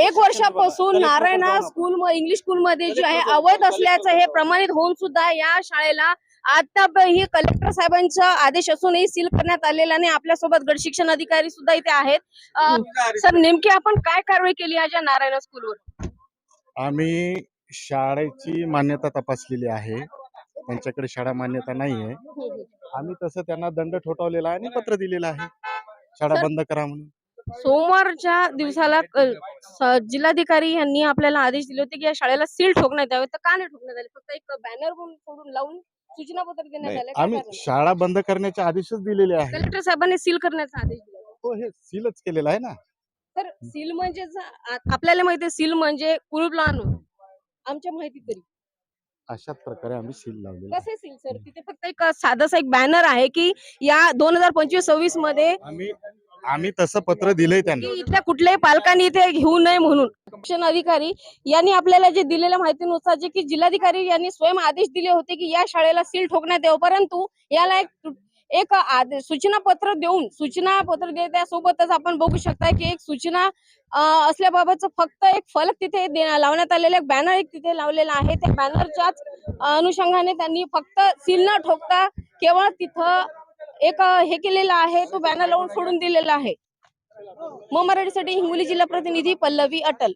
अनेक वर्षापासून नारायणा स्कूल म- इंग्लिश स्कूल मध्ये जे आहे अवैध असल्याचं हे प्रमाणित होऊन सुद्धा या शाळेला आता ही कलेक्टर साहेबांचा आदेश असूनही सील करण्यात आलेला नाही. आपल्यासोबत गट शिक्षण अधिकारी सुद्धा इथे आहेत. सर नेमकी आपण काय कारवाई केली आज या नारायणा स्कूलवर आम्ही शाळेची मान्यता तपासलेली आहे. त्यांच्याकडे शाळा मान्यता नाही आहे आम्ही तसं त्यांना दंड ठोठावलेला आहे आणि पत्र दिलेलं आहे. शाळा बंद करा म्हणून. सोमवारच्या दिवसाला जिल्हाधिकारी यांनी आपल्याला आदेश दिले होते की या शाळेला सील ठोकण्यात यावे. तर का नाही ठोकण्यात आले? फक्त एक बॅनर सोडून लावून सूचना पत्र देण्यात आले आम्ही? शाळा बंद करण्याचे आदेशच दिलेले आहे कलेक्टर साहेबांनी सील करण्याचा आदेश दिला. हो हे सीलच केलेलं आहे ना. तर सील म्हणजे आपल्याला माहिती आहे सील म्हणजे कुलूप आमच्या माहिती तरी. अशाच प्रकारे आम्ही सील लावलेलं आहे. कसे सील सर? तिथे फक्त एक साधासा एक बॅनर आहे की या दोन हजार पंचवीस सव्वीसमध्ये आम्ही तसं पत्र दिलंय त्यांना. की इथल्या कुठल्याही पालकांनी इथे घेऊ नये म्हणून. शिक्षण अधिकारी यांनी आपल्याला जे दिलेल्या माहितीनुसार जे की जिल्हाधिकारी यांनी स्वयं आदेश दिले होते की या शाळेला सील ठोकण्यात यावं. परंतु याला एक एक सूचना पत्र देऊन सूचना पत्र दे त्यासोबतच आपण बघू शकता की एक सूचना असल्याबाबतच फक्त एक फलक तिथे लावण्यात आलेला एक बॅनर एक तिथे लावलेला आहे. त्या बॅनरच्याच अनुषंगाने त्यांनी फक्त सील न ठोकता केवळ तिथं एक हे केलेला आहे तो बॅनर लावून सोडून दिलेला आहे. मग मराठीसाठी हिंगोली जिल्हा प्रतिनिधी पल्लवी अटल.